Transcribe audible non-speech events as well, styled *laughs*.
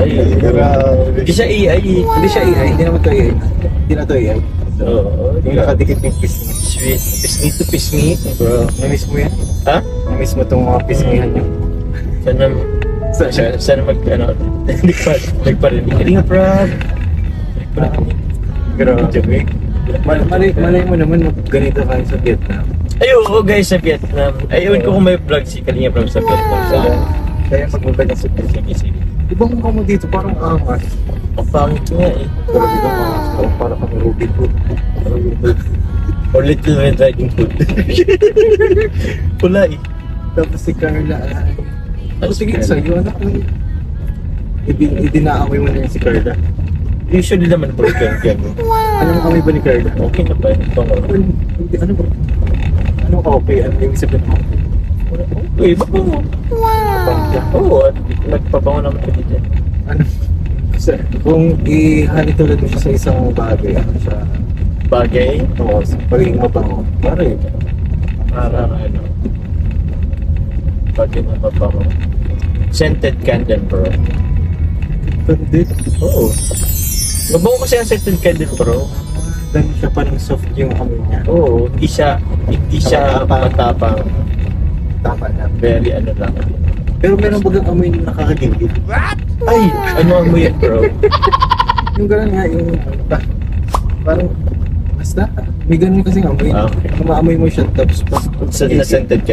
Ay. Hindi siya AI. Hindi siya AI, hindi naman to AI. Hindi na to AI. Oo. Yung nakadikit yung pisngi. Pisngi to pisngi. Bro. Namiss mo yan? Ha? Namiss mo tong mga pisngihan nyo. Sana, sana, sana mag, ano, *laughs* nagpa, nagparinig. Hindi nga, Brad. Nagparinig. Grabe. Mal malay, malay mo naman ganito kayo sa Vietnam. Ay, oo guys, sa Vietnam. Ay, ewan ko kung may vlog si Kalinga from sa Vietnam. Sa, Kaya pag magkanya sa sige, sige. Ibang mukha mo dito, parang angas. Ang pangit nga eh. Pero dito angas, parang parang kami Robin Hood. Or Little Red Riding Hood. Pula eh. Tapos si Carla. Ano Tapos si sige sa'yo, anak mo. Ibin, idinaaway mo na yun si Carla. Usually naman bro, ganyan ganyan. Ano kami ba ni Carla? Okay na ba? Ito ano ba? Ano okay? Ano yung sabihin mo? Baka mo. Kapangka. Oo, nagpabango naman ka dito. Ano? Sa, kung ihanitulad mo siya sa isang bagay, ano siya? Bagay. Oo, sa pagiging mabango. Para yun. Parang ano. Na mabango. Scented candle bro. Hindi. Oo. Mabango kasi ang scented candle bro. Dan siya parang soft yung amoy niya. Oo, hindi siya, hindi siya matapang. Tama na. Very ano lang. Pero meron bagang amoy na nakakagilid. Ay, ano ang mo yan bro? *laughs* Yung gano'n nga, yung parang basta, may ganun kasing amoy. Ah, okay. Kung maamoy mo siya, tapos Sa na scented